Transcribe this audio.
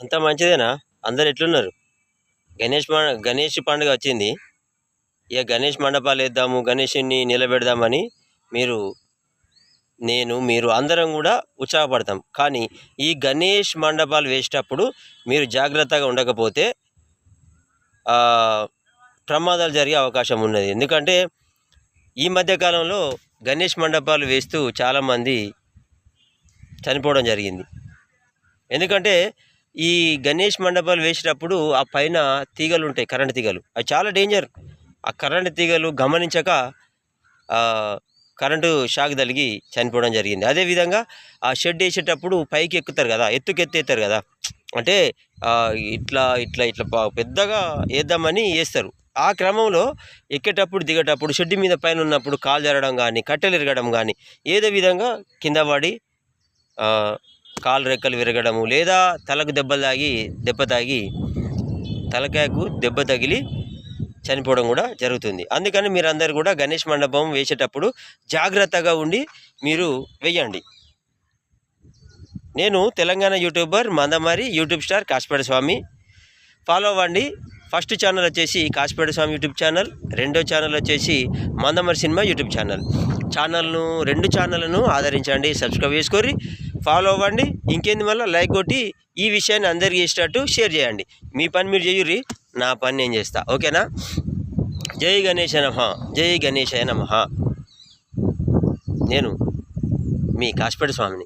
అంత మంచిదేనా? అందరు ఎట్లున్నారు? గణేష్ గణేష్ పండుగ వచ్చింది. ఇక గణేష్ మండపాలు వేద్దాము గణేషుని నిలబెడదామని మీరు నేను మీరు అందరం కూడా ఉత్సాహపడతాం. కానీ ఈ గణేష్ మండపాలు వేసేటప్పుడు మీరు జాగ్రత్తగా ఉండకపోతే ప్రమాదాలు జరిగే అవకాశం ఉన్నది. ఎందుకంటే ఈ మధ్యకాలంలో గణేష్ మండపాలు వేస్తూ చాలామంది చనిపోవడం జరిగింది. ఎందుకంటే ఈ గణేష్ మండపాలు వేసేటప్పుడు ఆ పైన తీగలు ఉంటాయి కరెంట్ తీగలు. అవి చాలా డేంజర్. ఆ కరెంట్ తీగలు గమనించక కరెంటు షాక్ తలిగి చనిపోవడం జరిగింది. అదేవిధంగా ఆ షెడ్ వేసేటప్పుడు పైకి ఎక్కుతారు కదా ఎత్తుకెత్తేస్తారు కదా. అంటే ఇట్లా ఇట్లా ఇట్లా పెద్దగా వేద్దామని వేస్తారు. ఆ క్రమంలో ఎక్కేటప్పుడు దిగేటప్పుడు షెడ్ మీద పైన ఉన్నప్పుడు కాలు జరగడం కానీ కట్టెలు ఇరగడం కానీ ఏదో విధంగా కింద పడి కాలు రెక్కలు విరగడము లేదా తలకు దెబ్బ తాగి దెబ్బ తాగి తలకాయకు దెబ్బ తగిలి చనిపోవడం కూడా జరుగుతుంది. అందుకని మీరందరూ కూడా గణేష్ మండపం వేసేటప్పుడు జాగ్రత్తగా ఉండి మీరు వేయండి. నేను Telangana YouTuber Mandamarri YouTube star Kashapeta Swamy. Follow అవ్వండి. ఫస్ట్ ఛానల్ వచ్చేసి కాశపేట స్వామి యూట్యూబ్ ఛానల్ రెండో ఛానల్ వచ్చేసి మందమరి సినిమా యూట్యూబ్ ఛానల్. ఛానల్ను రెండు ఛానల్ను ఆదరించండి సబ్స్క్రైబ్ చేసుకోరి. ఫాలో అవ్వండి. ఇంకేంది మళ్ళీ? లైక్ కొట్టి ఈ విషయాన్ని అందరికీ ఇచ్చినట్టు షేర్ చేయండి. మీ పని మీరు చేయుర్రి నా పని నేను చేస్తా. ఓకేనా? జై గణేశ నమ. జై గణేశాయ నమ. నేను మీ కాశపేట స్వామిని.